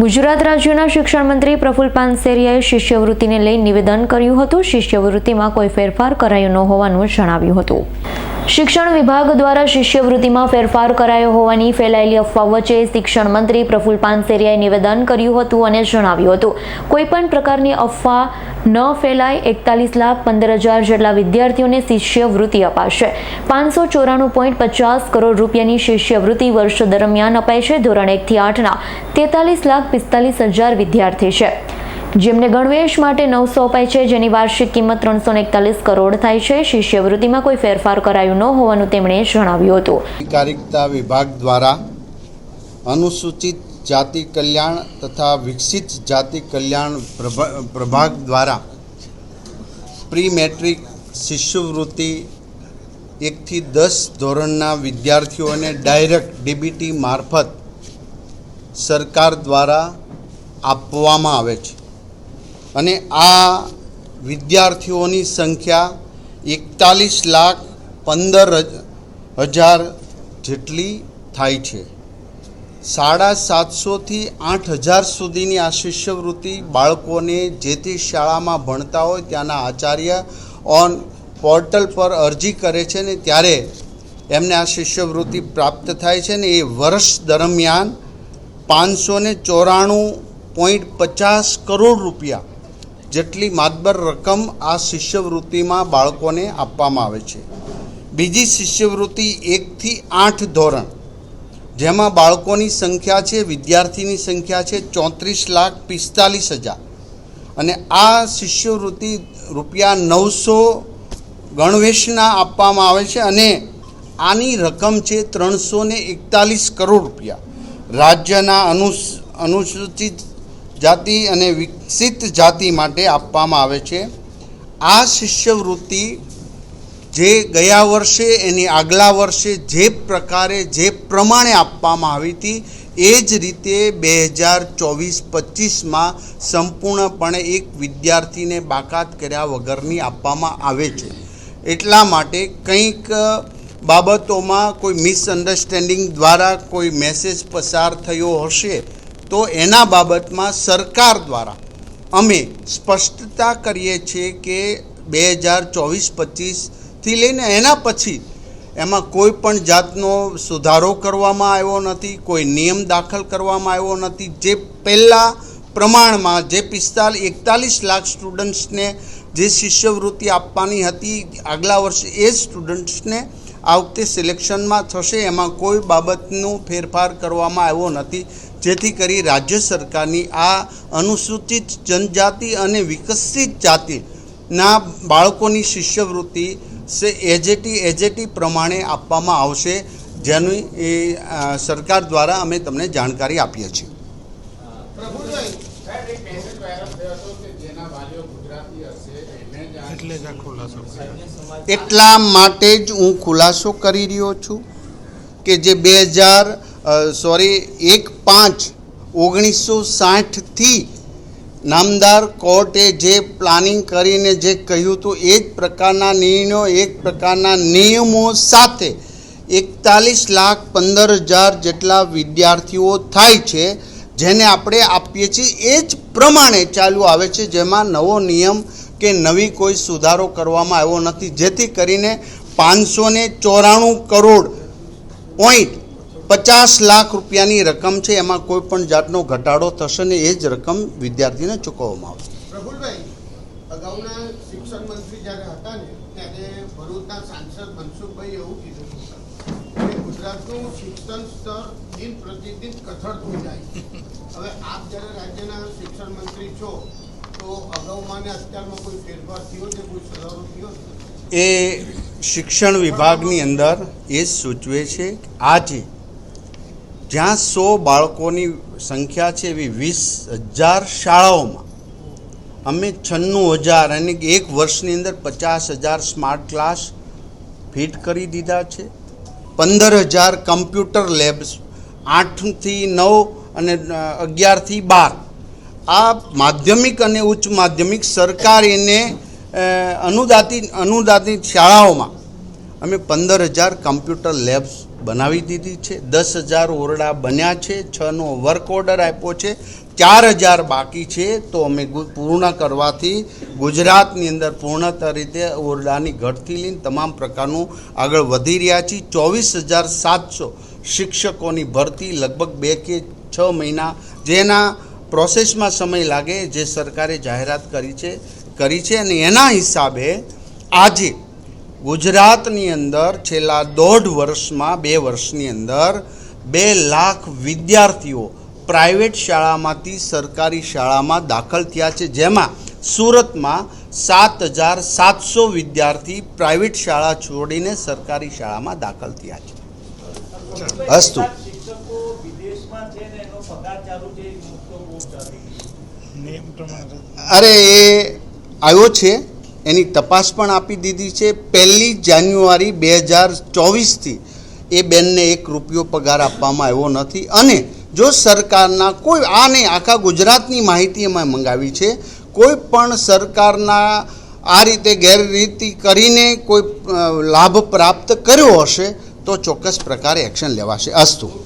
ગુજરાત રાજ્યના શિક્ષણ મંત્રી પ્રફુલ પાનસેરિયાએ શિષ્યવૃત્તિને લઈ નિવેદન કર્યું હતું. શિષ્યવૃત્તિમાં કોઈ ફેરફાર કરાયો ન હોવાનું જણાવ્યું હતું. શિક્ષણ વિભાગ દ્વારા શિષ્યવૃત્તિમાં ફેરફાર કરાયો હોવાની ફેલાયેલી અફવા વચ્ચે શિક્ષણ મંત્રી પ્રફુલ પાનસેરિયાએ નિવેદન કર્યું હતું અને જણાવ્યું હતું. કોઈપણ પ્રકારની અફવા ન ફેલાય. એકતાલીસ લાખ પંદર હજાર જેટલા વિદ્યાર્થીઓને શિષ્યવૃત્તિ અપાશે. પાંચસો ચોરાણું પોઈન્ટ પચાસ કરોડ રૂપિયાની શિષ્યવૃત્તિ વર્ષ દરમિયાન અપાય છે. ધોરણ એકથી આઠના તેતાલીસ લાખ પિસ્તાલીસ હજાર વિદ્યાર્થી છે. જેમને ગણવેશ માટે નવસો અપાય છે, જેની વાર્ષિક કિંમત ત્રણસો એકતાલીસ કરોડ થાય છે. શિષ્યવૃત્તિમાં કોઈ ફેરફાર કરાયું ન હોવાનું તેમણે જણાવ્યું હતું. અધિકારિકતા વિભાગ દ્વારા અનુસૂચિત જાતિ કલ્યાણ તથા વિકસિત જાતિ કલ્યાણ પ્રભા- પ્રભાગ દ્વારા પ્રી મેટ્રિક શિષ્યવૃત્તિ એકથી દસ ધોરણના વિદ્યાર્થીઓને ડાયરેક્ટ ડીબીટી મારફત સરકાર દ્વારા આપવામાં આવે છે. અને આ વિદ્યાર્થીઓની સંખ્યા એકતાલીસ લાખ પંદર હજાર જેટલી થાય છે. સાડા સાતસોથી આઠ હજાર સુધીની આ શિષ્યવૃત્તિ બાળકોને જે તે શાળામાં ભણતા હોય ત્યાંના આચાર્ય ઓન પોર્ટલ પર અરજી કરે છે ને ત્યારે એમને આ શિષ્યવૃત્તિ પ્રાપ્ત થાય છે ને એ વર્ષ દરમિયાન પાંચસો ને ચોરાણું પોઈન્ટ પચાસ કરોડ રૂપિયા જેટલી માતબર રકમ આ શિષ્યવૃત્તિમાં બાળકોને આપવામાં આવે છે. બીજી શિષ્યવૃત્તિ એકથી આઠ ધોરણ, જેમાં બાળકોની સંખ્યા છે, વિદ્યાર્થીની સંખ્યા છે ચોત્રીસ લાખ પિસ્તાલીસ હજાર. અને આ શિષ્યવૃત્તિ રૂપિયા નવસો ગણવેશના આપવામાં આવે છે અને આની રકમ છે ત્રણસો એકતાલીસ કરોડ રૂપિયા. રાજ્યના અનુસ, અનુસૂચિત જાતિ અને વિકસિત જાતિ માટે આપવામાં આવે છે. આ શિષ્યવૃત્તિ જે ગયા વર્ષે, એની આગલા વર્ષે જે પ્રકારે, જે પ્રમાણે આપવામાં આવી હતી, એ જ રીતે બે હજાર ચોવીસ પચીસમાં સંપૂર્ણપણે એક વિદ્યાર્થીને બાકાત કર્યા વગરની આપવામાં આવે છે. એટલા માટે કંઈક બાબતોમાં કોઈ મિસઅન્ડરસ્ટેન્ડિંગ દ્વારા કોઈ મેસેજ પસાર થયો હશે, તો એના બાબતમાં સરકાર દ્વારા અમે સ્પષ્ટતા કરીએ છીએ કે બે હજાર ચોવીસ પચીસથી લઈને એના પછી એમાં કોઈ પણ જાતનો સુધારો કરવામાં આવ્યો નથી, કોઈ નિયમ દાખલ કરવામાં આવ્યો નથી. જે પહેલાં પ્રમાણમાં જે પિસ્તાલ એકતાલીસ લાખ સ્ટુડન્ટ્સને જે શિષ્યવૃત્તિ આપવાની હતી, આગલા વર્ષે એ સ્ટુડન્ટ્સને આ વખતે સિલેક્શનમાં થશે. એમાં કોઈ બાબતનો ફેરફાર કરવામાં આવ્યો નથી. જેથી કરી રાજ્ય સરકારની આ અનુસૂચિત જનજાતિ અને વિકસિત જાતિના બાળકોની શિષ્યવૃત્તિ સે એજેટી એજેટી પ્રમાણે આપવામાં આવશે. જેની એ સરકાર દ્વારા અમે તમને જાણકારી આપીએ છીએ સાહેબ એક મેસેજ વાયરલ થયો હતો કે જેના વાલીઓ ગુજરાતી હશે એને જ આ એટલે માટે જ હું ખુલાસો કરી રહ્યો છું કે જે બે હજાર સોરી એક પાંચ ઓગણીસો સાઠથી નામદાર કોર્ટે જે પ્લાનિંગ કરીને જે કહ્યું હતું, એ જ પ્રકારના નિર્ણયો, એક પ્રકારના નિયમો સાથે એકતાલીસ લાખ પંદર હજાર જેટલા વિદ્યાર્થીઓ થાય છે, જેને આપણે આપીએ છીએ એ જ પ્રમાણે ચાલુ આવે છે, જેમાં નવો નિયમ કે નવી કોઈ સુધારો કરવામાં આવ્યો નથી. જેથી કરીને પાંચસો ને ચોરાણું કરોડ પોઈન્ટ પચાસ લાખ રૂપિયાની રકમ છે. એમાં કોઈ પણ જાતનો ઘટાડો થશે ને એ જ રકમ વિદ્યાર્થીને ચૂકવવામાં આવશે. શિક્ષણ મંત્રી છો એ શિક્ષણ વિભાગની અંદર એ સૂચવે છે આજે જ્યાં સો બાળકોની સંખ્યા છે એવી વીસ હજાર શાળાઓમાં, અમે છન્નું હજાર અને એક વર્ષની અંદર પચાસ હજાર સ્માર્ટ ક્લાસ ફિટ કરી દીધા છે. પંદર હજાર કમ્પ્યુટર લેબ્સ, આઠથી નવ અને અગિયારથી બાર. આ માધ્યમિક અને ઉચ્ચ માધ્યમિક સરકારીને અ, અનુદાતિત શાળાઓમાં અમે પંદર હજાર કમ્પ્યુટર લેબ્સ બનાવી દીધી છે. દસ હજાર ઓરડા બન્યા છે. છનો વર્ક ઓર્ડર આપ્યો છે. ચાર હજાર બાકી છે. તો અમે પૂર્ણ કરવાથી ગુજરાતની અંદર પૂર્ણત રીતે ઓરડાની ઘટથી લઈને તમામ પ્રકારનું આગળ વધી રહ્યા છીએ. ચોવીસ હજાર સાતસો શિક્ષકોની ભરતી લગભગ બે કે છ મહિના જેના પ્રોસેસમાં સમય લાગે જે સરકારે જાહેરાત કરી છે કરી છે અને એના હિસાબે આજે ગુજરાતની અંદર છેલ્લા દોઢ વર્ષમાં બે વર્ષની અંદર બે લાખ વિદ્યાર્થીઓ પ્રાઇવેટ શાળામાંથી સરકારી શાળામાં દાખલ થયા છે. જેમાં સુરતમાં સાત હજાર સાતસો વિદ્યાર્થી પ્રાઇવેટ શાળા છોડીને સરકારી શાળામાં દાખલ થયા છે. અસ્તુ. અરે, એ આવ્યો છે. એની તપાસ પણ આપી દીધી છે. પહેલી જાન્યુઆરી બે હજાર ચોવીસથી એ બેનને એક રૂપિયો પગાર આપવામાં આવ્યો નથી. અને જો સરકારના કોઈ આ નહીં આખા ગુજરાતની માહિતી એમાં મંગાવી છે, કોઈ પણ સરકારના આ રીતે ગેરરીતિ કરીને કોઈ લાભ પ્રાપ્ત કર્યો હશે, તો ચોક્કસ પ્રકારે એક્શન લેવાશે. અસ્તુ.